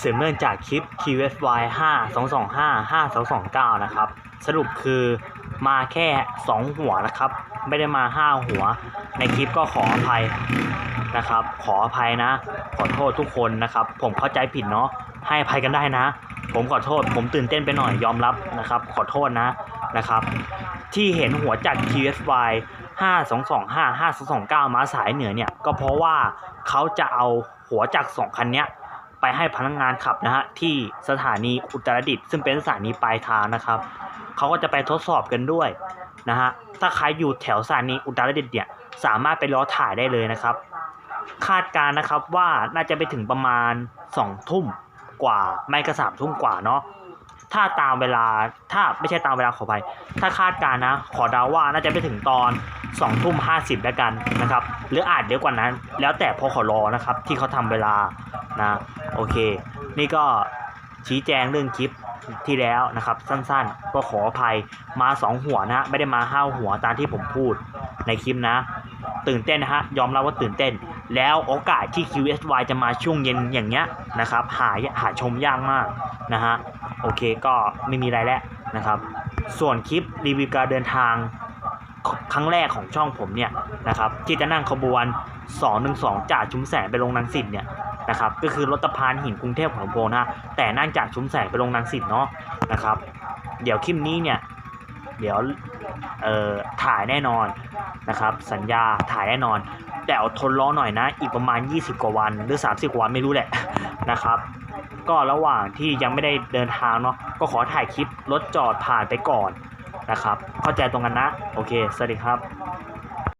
สืบเนื่องจากคลิป QSY 5 2 2 5 5 2 2 9 นะครับ สรุปคือมาแค่ 2 หัวนะครับ ไม่ได้มา 5 หัว ในคลิปก็ขออภัยนะครับ ขออภัยนะ ขอโทษทุกคนนะครับ ผมเข้าใจผิดเนาะให้อภัยกันได้นะ ผมขอโทษ ผมตื่นเต้นไปหน่อยยอมรับนะครับ ขอโทษนะนะครับ ที่เห็นหัวจาก QSY 5225 5229 มาสายเหนือเนี่ย ก็เพราะว่าเขาจะเอาหัวจาก 2 คันเนี้ย ไปให้พนักงานขับนะฮะที่สถานีอุตรดิตถ์ซึ่งเป็นสถานีปลายทางนะครับเขาก็จะไปทดสอบกันด้วยนะฮะถ้าใครอยู่แถวสถานีอุตรดิตถ์เนี่ยสามารถไปรอถ่ายได้เลยนะครับ คาดการนะครับว่าน่าจะไปถึงประมาณ2ทุ่มกว่าไม่ก็สามทุ่มกว่าเนาะถ้าตามเวลาถ้าไม่ใช่ตามเวลาขอไปถ้าคาดการนะ ขอเดาว่าน่าจะไปถึงตอน 2ทุ่ม50แล้วกันนะครับ หรืออาจเดี๋ยวกว่านั้น แล้วแต่พอขอรอนะครับ ที่เขาทำเวลานะโอเค นี่ก็ชี้แจงเรื่องคลิปที่แล้วนะครับ สั้นๆ ก็ขออภัยมา 2 หัวนะไม่ได้มาห้าหัวตามที่ผมพูดในคลิปนะ ตื่นเต้นนะฮะยอมรับว่าตื่นเต้น แล้วโอกาสที่ QSY จะมาช่วงเย็นอย่างเงี้ยนะครับ หาหาชมยากมากนะฮะโอเคก็ไม่มีอะไรแล้วนะครับ ส่วนคลิปรีวิวการเดินทาง ครั้งแรกของช่องผมเนี่ยนะครับที่จะนั่งขบวน 212 จากชุมแสงไปลงนังสิตเนี่ยนะครับก็คือรถสะพานหินกรุงเทพของลำโพงนะแต่นั่งจากชุมแสงไปลงนังสิตเนาะนะครับ เดี๋ยวคลิปนี้เนี่ยเดี๋ยวเอ่อถ่ายแน่นอนนะครับ สัญญาถ่ายแน่นอน แต่อดทนรอหน่อยนะ อีกประมาณ 20 กว่าวันหรือ 30 กว่าวันไม่รู้แหละนะครับ ก็ระหว่างที่ยังไม่ได้เดินทางเนาะก็ขอถ่ายคลิปรถจอดผ่านไปก่อน นะครับ เข้าใจตรงกันนะ โอเค สวัสดีครับ